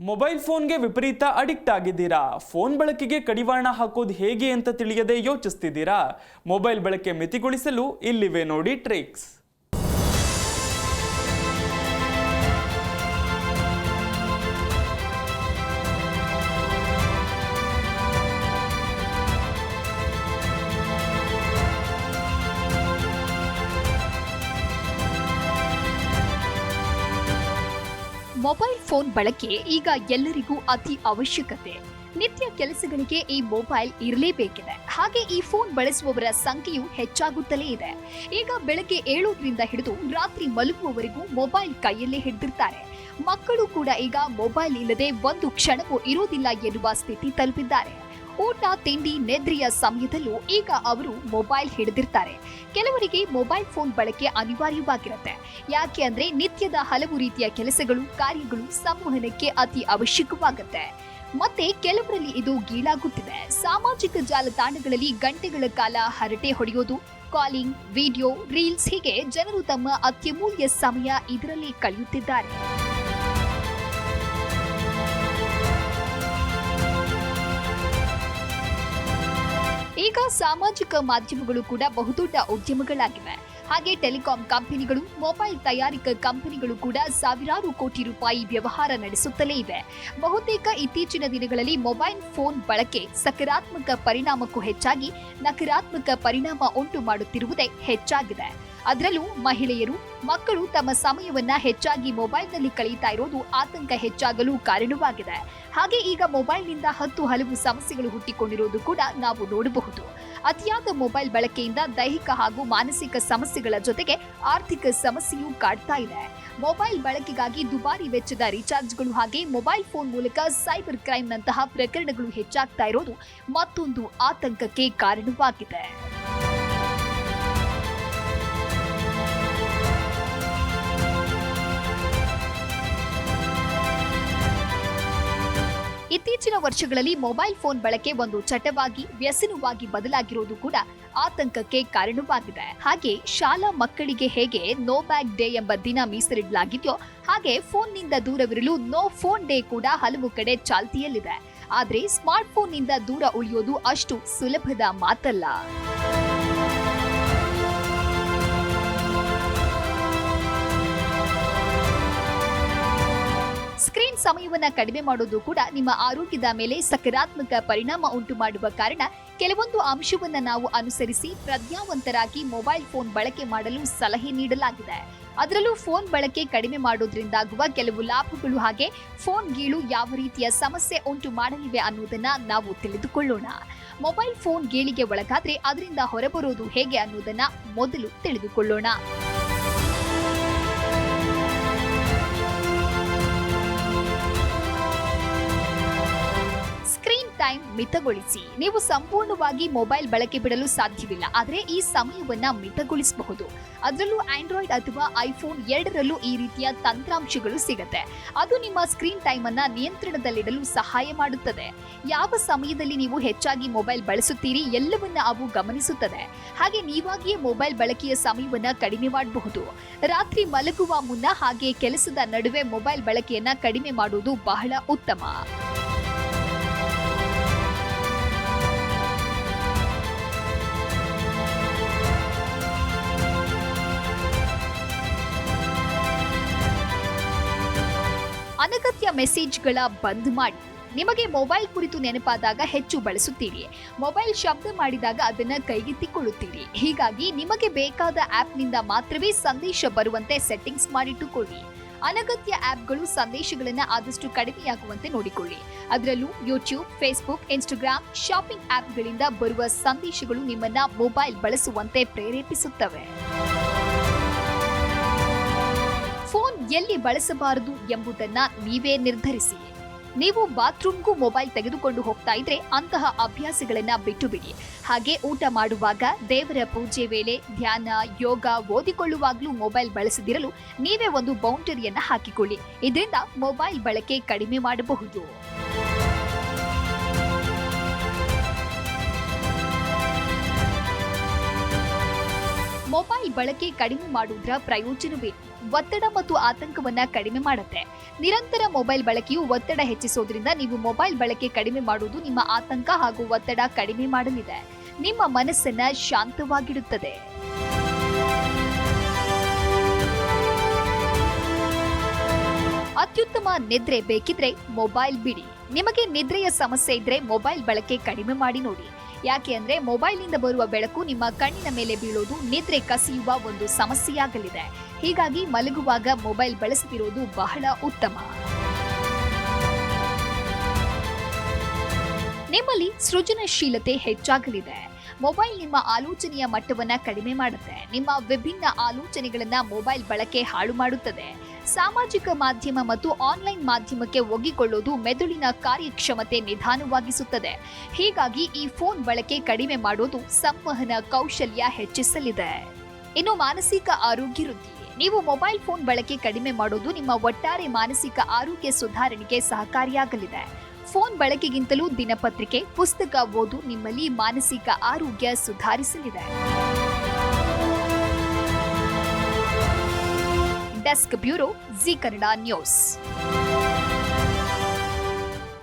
Mobile ಫೋನ್ಗೆ ವಿಪರೀತ addict ಆಗಿದ್ದೀರಾ? ಫೋನ್ ಬಳಕೆಗೆ ಕಡಿವಾಣ ಹಾಕೋದು ಹೇಗೆ ಅಂತ ತಿಳಿಯದೆ ಯೋಚಿಸ್ತಿದ್ದೀರಾ? ಮೊಬೈಲ್ ಬಳಕೆ ಮಿತಿಗೊಳಿಸಲು ಇಲ್ಲಿವೆ ನೋಡಿ ಟ್ರಿಕ್ಸ್. ಮೊಬೈಲ್ ಫೋನ್ ಬಳಕೆ ಈಗ ಎಲ್ಲರಿಗೂ ಅತಿ ಅವಶ್ಯಕತೆ. ನಿತ್ಯ ಕೆಲಸಗಳಿಗೆ ಈ ಮೊಬೈಲ್ ಇರಲೇಬೇಕಿದೆ. ಹಾಗೆ ಈ ಫೋನ್ ಬಳಸುವವರ ಸಂಖ್ಯೆಯು ಹೆಚ್ಚಾಗುತ್ತಲೇ ಇದೆ. ಈಗ ಬೆಳಗ್ಗೆ ಏಳೋದ್ರಿಂದ ಹಿಡಿದು ರಾತ್ರಿ ಮಲಗುವವರೆಗೂ ಮೊಬೈಲ್ ಕೈಯಲ್ಲೇ ಹಿಡಿದಿರ್ತಾರೆ. ಮಕ್ಕಳು ಕೂಡ ಈಗ ಮೊಬೈಲ್ ಇಲ್ಲದೆ ಒಂದು ಕ್ಷಣವೂ ಇರೋದಿಲ್ಲ ಎನ್ನುವ ಸ್ಥಿತಿ ತಲುಪಿದ್ದಾರೆ. ಊಟ ತಿಂಡಿ ನೆದ್ರಿಯ ಸಮಯದಲ್ಲೂ ಈಗ ಅವರು ಮೊಬೈಲ್ ಹಿಡಿದಿರ್ತಾರೆ. ಕೆಲವರಿಗೆ ಮೊಬೈಲ್ ಫೋನ್ ಬಳಕೆ ಅನಿವಾರ್ಯವಾಗಿರುತ್ತೆ. ಯಾಕೆ ಅಂದ್ರೆ ನಿತ್ಯದ ಹಲವು ರೀತಿಯ ಕೆಲಸಗಳು, ಕಾರ್ಯಗಳು ಸಂವಹನಕ್ಕೆ ಅತಿ ಅವಶ್ಯಕವಾಗುತ್ತೆ. ಮತ್ತೆ ಕೆಲವರಲ್ಲಿ ಇದು ಗೀಳಾಗುತ್ತಿದೆ. ಸಾಮಾಜಿಕ ಜಾಲತಾಣಗಳಲ್ಲಿ ಗಂಟೆಗಳ ಕಾಲ ಹರಟೆ ಹೊಡೆಯೋದು, ಕಾಲಿಂಗ್, ವಿಡಿಯೋ, ರೀಲ್ಸ್ ಹೀಗೆ ಜನರು ತಮ್ಮ ಅತ್ಯಮೂಲ್ಯ ಸಮಯ ಇದರಲ್ಲಿ ಕಳೆಯುತ್ತಿದ್ದಾರೆ. ಈಗ ಸಾಮಾಜಿಕ ಮಾಧ್ಯಮಗಳು ಕೂಡ ಬಹುದೊಡ್ಡ ಉದ್ಯಮಗಳಾಗಿವೆ. ಹಾಗೆ ಟೆಲಿಕಾಂ ಕಂಪನಿಗಳು, ಮೊಬೈಲ್ ತಯಾರಿಕಾ ಕಂಪನಿಗಳು ಕೂಡ ಸಾವಿರಾರು ಕೋಟಿ ರೂಪಾಯಿ ವ್ಯವಹಾರ ನಡೆಸುತ್ತಲೇ ಇವೆ. ಬಹುತೇಕ ಇತ್ತೀಚಿನ ದಿನಗಳಲ್ಲಿ ಮೊಬೈಲ್ ಫೋನ್ ಬಳಕೆ ಸಕಾರಾತ್ಮಕ ಪರಿಣಾಮಕ್ಕೂ ಹೆಚ್ಚಾಗಿ ನಕಾರಾತ್ಮಕ ಪರಿಣಾಮ ಉಂಟು ಮಾಡುತ್ತಿರುವುದೇ ಹೆಚ್ಚಾಗಿದೆ. ಅದರಲ್ಲೂ ಮಹಿಳೆಯರು, ಮಕ್ಕಳು ತಮ್ಮ ಸಮಯವನ್ನ ಹೆಚ್ಚಾಗಿ ಮೊಬೈಲ್ನಲ್ಲಿ ಕಳೆಯುತ್ತಾ ಇರೋದು ಆತಂಕ ಹೆಚ್ಚಾಗಲು ಕಾರಣವಾಗಿದೆ. ಹಾಗೆ ಈಗ ಮೊಬೈಲ್ನಿಂದ ಹತ್ತು ಹಲವು ಸಮಸ್ಯೆಗಳು ಹುಟ್ಟಿಕೊಂಡಿರುವುದು ಕೂಡ ನಾವು ನೋಡಬಹುದು. ಅತಿಯಾದ ಮೊಬೈಲ್ ಬಳಕೆಯಿಂದ ದೈಹಿಕ ಹಾಗೂ ಮಾನಸಿಕ ಸಮಸ್ಯೆಗಳ ಜೊತೆಗೆ ಆರ್ಥಿಕ ಸಮಸ್ಯೆಯೂ ಕಾಡ್ತಾ ಇದೆ. ಮೊಬೈಲ್ ಬಳಕೆಗಾಗಿ ದುಬಾರಿ ವೆಚ್ಚದ ರೀಚಾರ್ಜ್ಗಳು ಹಾಗೆ ಮೊಬೈಲ್ ಫೋನ್ ಮೂಲಕ ಸೈಬರ್ ಕ್ರೈಮ್ನಂತಹ ಪ್ರಕರಣಗಳು ಹೆಚ್ಚಾಗ್ತಾ ಇರೋದು ಮತ್ತೊಂದು ಆತಂಕಕ್ಕೆ ಕಾರಣವಾಗಿದೆ. ಇತ್ತೀಚಿನ ವರ್ಷಗಳಲ್ಲಿ ಮೊಬೈಲ್ ಫೋನ್ ಬಳಕೆ ಒಂದು ಚಟವಾಗಿ, ವ್ಯಸನವಾಗಿ ಬದಲಾಗಿರುವುದು ಕೂಡ ಆತಂಕಕ್ಕೆ ಕಾರಣವಾಗಿದೆ. ಹಾಗೆ ಶಾಲಾ ಮಕ್ಕಳಿಗೆ ಹೇಗೆ ನೋ ಬ್ಯಾಗ್ ಡೇ ಎಂಬ ದಿನ ಮೀಸಲಿಡಲಾಗಿದೆಯೋ, ಹಾಗೆ ಫೋನ್ನಿಂದ ದೂರವಿರಲು ನೋ ಫೋನ್ ಡೇ ಕೂಡ ಹಲವು ಕಡೆ ಚಾಲ್ತಿಯಲ್ಲಿದೆ. ಆದರೆ ಸ್ಮಾರ್ಟ್ ಫೋನ್ನಿಂದ ದೂರ ಉಳಿಯೋದು ಅಷ್ಟು ಸುಲಭದ ಮಾತಲ್ಲ. ಸಮಯವನ್ನ ಕಡಿಮೆ ಮಾಡೋದು ಕೂಡ ನಿಮ್ಮ ಆರೋಗ್ಯದ ಮೇಲೆ ಸಕಾರಾತ್ಮಕ ಪರಿಣಾಮ ಉಂಟು ಮಾಡುವ ಕಾರಣ ಕೆಲವೊಂದು ಅಂಶವನ್ನು ನಾವು ಅನುಸರಿಸಿ ಪ್ರಜ್ಞಾವಂತರಾಗಿ ಮೊಬೈಲ್ ಫೋನ್ ಬಳಕೆ ಮಾಡಲು ಸಲಹೆ ನೀಡಲಾಗಿದೆ. ಅದರಲ್ಲೂ ಫೋನ್ ಬಳಕೆ ಕಡಿಮೆ ಮಾಡೋದ್ರಿಂದಾಗುವ ಕೆಲವು ಲಾಭಗಳು ಹಾಗೆ ಫೋನ್ ಗೀಳು ಯಾವ ರೀತಿಯ ಸಮಸ್ಯೆ ಉಂಟು ಮಾಡಲಿವೆ ಅನ್ನೋದನ್ನ ನಾವು ತಿಳಿದುಕೊಳ್ಳೋಣ. ಮೊಬೈಲ್ ಫೋನ್ ಗೀಳಿಗೆ ಒಳಗಾದ್ರೆ ಅದರಿಂದ ಹೊರಬರೋದು ಹೇಗೆ ಅನ್ನೋದನ್ನ ಮೊದಲು ತಿಳಿದುಕೊಳ್ಳೋಣ. ಟೈಮ್ ಮಿತಗೊಳಿಸಿ. ನೀವು ಸಂಪೂರ್ಣವಾಗಿ ಮೊಬೈಲ್ ಬಳಕೆ ಬಿಡಲು ಸಾಧ್ಯವಿಲ್ಲ. ಆದರೆ ಈ ಸಮಯವನ್ನ ಮಿತಗೊಳಿಸಬಹುದು. ಅದರಲ್ಲೂ ಆಂಡ್ರಾಯ್ಡ್ ಅಥವಾ ಐಫೋನ್ ಎರಡರಲ್ಲೂ ಈ ರೀತಿಯ ತಂತ್ರಾಂಶಗಳು ಸಿಗುತ್ತೆ. ಅದು ನಿಮ್ಮ ಸ್ಕ್ರೀನ್ ಟೈಮ್ ಅನ್ನ ನಿಯಂತ್ರಣದಲ್ಲಿಡಲು ಸಹಾಯ ಮಾಡುತ್ತದೆ. ಯಾವ ಸಮಯದಲ್ಲಿ ನೀವು ಹೆಚ್ಚಾಗಿ ಮೊಬೈಲ್ ಬಳಸುತ್ತೀರಿ ಎಲ್ಲವನ್ನ ಅವು ಗಮನಿಸುತ್ತದೆ. ಹಾಗೆ ನೀವಾಗಿಯೇ ಮೊಬೈಲ್ ಬಳಕೆಯ ಸಮಯವನ್ನ ಕಡಿಮೆ ಮಾಡಬಹುದು. ರಾತ್ರಿ ಮಲಗುವ ಮುನ್ನ ಹಾಗೆ ಕೆಲಸದ ನಡುವೆ ಮೊಬೈಲ್ ಬಳಕೆಯನ್ನ ಕಡಿಮೆ ಮಾಡುವುದು ಬಹಳ ಉತ್ತಮ. ಅನಗತ್ಯ ಮೆಸೇಜ್ಗಳ ಬಂದ್ ಮಾಡಿ. ನಿಮಗೆ ಮೊಬೈಲ್ ಕುರಿತು ನೆನಪಾದಾಗ ಹೆಚ್ಚು ಬಳಸುತ್ತೀರಿ. ಮೊಬೈಲ್ ಶಬ್ದ ಮಾಡಿದಾಗ ಅದನ್ನು ಕೈಗೆತ್ತಿಕೊಳ್ಳುತ್ತೀರಿ. ಹೀಗಾಗಿ ನಿಮಗೆ ಬೇಕಾದ ಆ್ಯಪ್ನಿಂದ ಮಾತ್ರವೇ ಸಂದೇಶ ಬರುವಂತೆ ಸೆಟ್ಟಿಂಗ್ಸ್ ಮಾಡಿಟ್ಟುಕೊಳ್ಳಿ. ಅನಗತ್ಯ ಆ್ಯಪ್ಗಳು ಸಂದೇಶಗಳನ್ನು ಆದಷ್ಟು ಕಡಿಮೆಯಾಗುವಂತೆ ನೋಡಿಕೊಳ್ಳಿ. ಅದರಲ್ಲೂ ಯೂಟ್ಯೂಬ್ ಫೇಸ್ಬುಕ್ ಇನ್ಸ್ಟಾಗ್ರಾಮ್ ಶಾಪಿಂಗ್ ಆ್ಯಪ್ಗಳಿಂದ ಬರುವ ಸಂದೇಶಗಳು ನಿಮ್ಮನ್ನ ಮೊಬೈಲ್ ಬಳಸುವಂತೆ ಪ್ರೇರೇಪಿಸುತ್ತವೆ. ಎಲ್ಲಿ ಬಳಸಬಾರದು ಎಂಬುದನ್ನ ನೀವೇ ನಿರ್ಧರಿಸಿ. ನೀವು ಬಾತ್ರೂಮ್ಗೂ ಮೊಬೈಲ್ ತೆಗೆದುಕೊಂಡು ಹೋಗ್ತಾ ಇದ್ರೆ ಅಂತಹ ಅಭ್ಯಾಸಗಳನ್ನ ಬಿಟ್ಟು ಬಿಡಿ ಹಾಗೆ ಊಟ ಮಾಡುವಾಗ ದೇವರ ಪೂಜೆ ವೇಳೆ ಧ್ಯಾನ, ಯೋಗ ಓದಿಕೊಳ್ಳುವಾಗಲೂ ಮೊಬೈಲ್ ಬಳಸದಿರಲು ನೀವೇ ಒಂದು ಬೌಂಡರಿಯನ್ನ ಹಾಕಿಕೊಳ್ಳಿ. ಇದರಿಂದ ಮೊಬೈಲ್ ಬಳಕೆ ಕಡಿಮೆ ಮಾಡಬಹುದು. ಮೊಬೈಲ್ ಬಳಕೆ ಕಡಿಮೆ ಮಾಡುವುದರ ಪ್ರಯೋಜನವೇ? ಒತ್ತಡ ಮತ್ತು ಆತಂಕವನ್ನ ಕಡಿಮೆ ಮಾಡುತ್ತೆ. ನಿರಂತರ ಮೊಬೈಲ್ ಬಳಕೆಯು ಒತ್ತಡ ಹೆಚ್ಚಿಸೋದ್ರಿಂದ ನೀವು ಮೊಬೈಲ್ ಬಳಕೆ ಕಡಿಮೆ ಮಾಡುವುದು ನಿಮ್ಮ ಆತಂಕ ಹಾಗೂ ಒತ್ತಡ ಕಡಿಮೆ ಮಾಡಲಿದೆ. ನಿಮ್ಮ ಮನಸ್ಸನ್ನ ಶಾಂತವಾಗಿಡುತ್ತದೆ. ಅತ್ಯುತ್ತಮ ನಿದ್ರೆ ಬೇಕಿದ್ರೆ ಮೊಬೈಲ್ ಬಿಡಿ. ನಿಮಗೆ ನಿದ್ರೆಯ ಸಮಸ್ಯೆ ಇದ್ರೆ ಮೊಬೈಲ್ ಬಳಕೆ ಕಡಿಮೆ ಮಾಡಿ ನೋಡಿ. ಯಾಕೆ ಅಂದ್ರೆ ಮೊಬೈಲ್ನಿಂದ ಬರುವ ಬೆಳಕು ನಿಮ್ಮ ಕಣ್ಣಿನ ಮೇಲೆ ಬೀಳೋದು, ನಿದ್ರೆ ಕಸಿಯುವ ಒಂದು ಸಮಸ್ಯೆಯಾಗಲಿದೆ. ಹೀಗಾಗಿ ಮಲಗುವಾಗ ಮೊಬೈಲ್ ಬಳಸದಿರೋದು ಬಹಳ ಉತ್ತಮ. ನಿಮ್ಮಲ್ಲಿ ಸೃಜನಶೀಲತೆ ಹೆಚ್ಚಾಗಲಿದೆ. ಮೊಬೈಲ್ ನಿಮ್ಮ ಆಲೋಚನೆಯ ಮಟ್ಟವನ್ನು ಕಡಿಮೆ ಮಾಡುತ್ತೆ. ನಿಮ್ಮ ವಿಭಿನ್ನ ಆಲೋಚನೆಗಳನ್ನ ಮೊಬೈಲ್ ಬಳಕೆ ಹಾಳು ಮಾಡುತ್ತದೆ. ಸಾಮಾಜಿಕ ಮಾಧ್ಯಮ ಮತ್ತು ಆನ್ಲೈನ್ ಮಾಧ್ಯಮಕ್ಕೆ ಒಗ್ಗಿಕೊಳ್ಳೋದು ಮೆದುಳಿನ ಕಾರ್ಯಕ್ಷಮತೆ ನಿಧಾನವಾಗಿಸುತ್ತದೆ. ಹೀಗಾಗಿ ಈ ಫೋನ್ ಬಳಕೆ ಕಡಿಮೆ ಮಾಡೋದು ಸಂವಹನ ಕೌಶಲ್ಯ ಹೆಚ್ಚಿಸಲಿದೆ. ಇನ್ನು ಮಾನಸಿಕ ಆರೋಗ್ಯ ವೃದ್ಧಿ. ನೀವು ಮೊಬೈಲ್ ಫೋನ್ ಬಳಕೆ ಕಡಿಮೆ ಮಾಡೋದು ನಿಮ್ಮ ಒಟ್ಟಾರೆ ಮಾನಸಿಕ ಆರೋಗ್ಯ ಸುಧಾರಣೆಗೆ ಸಹಕಾರಿಯಾಗಲಿದೆ. ಫೋನ್ ಬಳಕೆಗಿಂತಲೂ ದಿನಪತ್ರಿಕೆ ಪುಸ್ತಕ ಓದು ನಿಮ್ಮಲ್ಲಿ ಮಾನಸಿಕ ಆರೋಗ್ಯ ಸುಧಾರಿಸಲಿದೆ. Desk bureau Zee Kannada news.